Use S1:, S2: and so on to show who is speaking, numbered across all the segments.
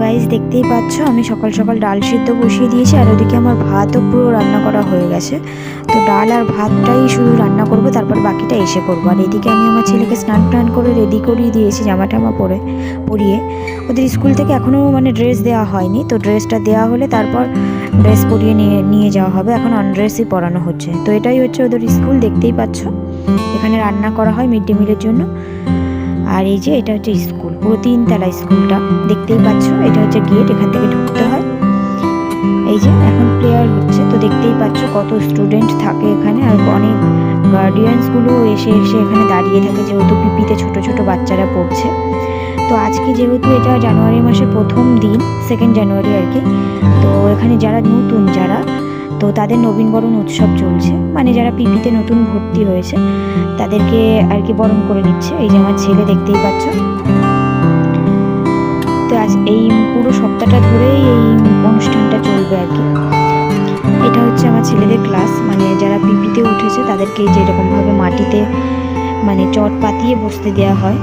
S1: Guys দেখতেই পাচ্ছ? আমি সকাল সকাল ডাল সিদ্ধ বসিয়ে দিয়েছি, আর ওদিকে আমার ভাতও পুরো রান্না করা হয়ে গেছে। তো ডাল আর ভাতটাই শুধু রান্না করব, তারপর বাকিটা এসে করব। আর এদিকে আমি আমার ছেলেকে স্নান টান করে রেডি করিয়ে দিয়েছি, জামা টামা পরে পরিয়ে। ওদের স্কুল থেকে এখনও মানে ড্রেস দেওয়া হয়নি, তো ড্রেসটা দেওয়া হলে তারপর ড্রেস পরিয়ে নিয়ে নিয়ে যাওয়া হবে। এখন আনড্রেসই পরানো হচ্ছে। তো এটাই হচ্ছে ওদের স্কুল, দেখতেই পাচ্ছ? এখানে রান্না করা হয় মিড ডে মিলের জন্য। আর এই যে, এটা হচ্ছে স্কুল, পুরো তিনতলা স্কুলটা, দেখতেই পাচ্ছ? হচ্ছে গেট এখান থেকে ঢুকতে হয়। এই যে এখন প্লেয়ার হচ্ছে, তো দেখতেই পাচ্ছ কত স্টুডেন্ট থাকে এখানে আর অনেক গার্ডিয়ানসগুলো এসে এসে এখানে দাঁড়িয়ে থাকে যেহেতু পিপিতে ছোট ছোট বাচ্চারা পড়ছে। তো আজকে যেহেতু এটা জানুয়ারি মাসের প্রথম দিন সেকেন্ড জানুয়ারি আর কি, তো এখানে যারা নতুন যারা, তো তাদের নবীনবরণ উৎসব চলছে। মানে যারা পিপিতে নতুন ভর্তি হয়েছে, তাদেরকে আর কি বরণ করে দিচ্ছে। এই যে আমার ছেলে দেখতেই পাচ্ছ। সপ্তাহটা ধরেই এই অনুষ্ঠানটা চলবে আর কি। এটা হচ্ছে আমার ছেলেদের ক্লাস মানে যারা পিপিতে উঠেছে তাদেরকে এই যে এরকমভাবে মাটিতে মানে চট পাতিয়ে বসতে দেওয়া হয়।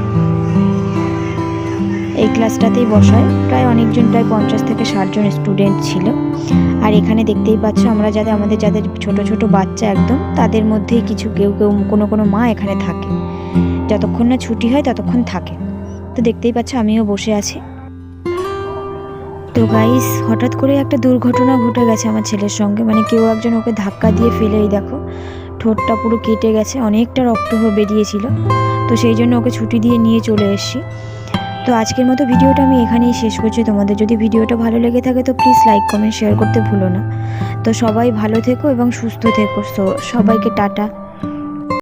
S1: এই ক্লাসটাতেই বসায়। প্রায় অনেকজন, প্রায় পঞ্চাশ থেকে ষাটজন স্টুডেন্ট ছিল। আর এখানে দেখতেই পাচ্ছ আমরা যাদের, আমাদের যাদের ছোট ছোট বাচ্চা একদম, তাদের মধ্যেই কিছু কেউ কেউ কোনো কোনো মা এখানে থাকে। যতক্ষণ না ছুটি হয় ততক্ষণ থাকে। তো দেখতেই পাচ্ছ আমিও বসে আছি। তো গাইস হঠাৎ করে একটা দুর্ঘটনা ঘটে গেছে আমার ছেলের সঙ্গে। মানে কেউ একজন ওকে ধাক্কা দিয়ে ফেলে, এই দেখো, ঠোঁটটা পুরো কেটে গেছে, অনেকটা রক্ত হয়ে বেরিয়েছিল। তো সেই জন্য ওকে ছুটি দিয়ে নিয়ে চলে এসেছি। তো আজকের মতো ভিডিওটা আমি এখানেই শেষ করছি। তোমাদের যদি ভিডিওটা ভালো লেগে থাকে, তো প্লিজ লাইক কমেন্ট শেয়ার করতে ভুলো না। তো সবাই ভালো থেকো এবং সুস্থ থেকো। সো সবাইকে টাটা।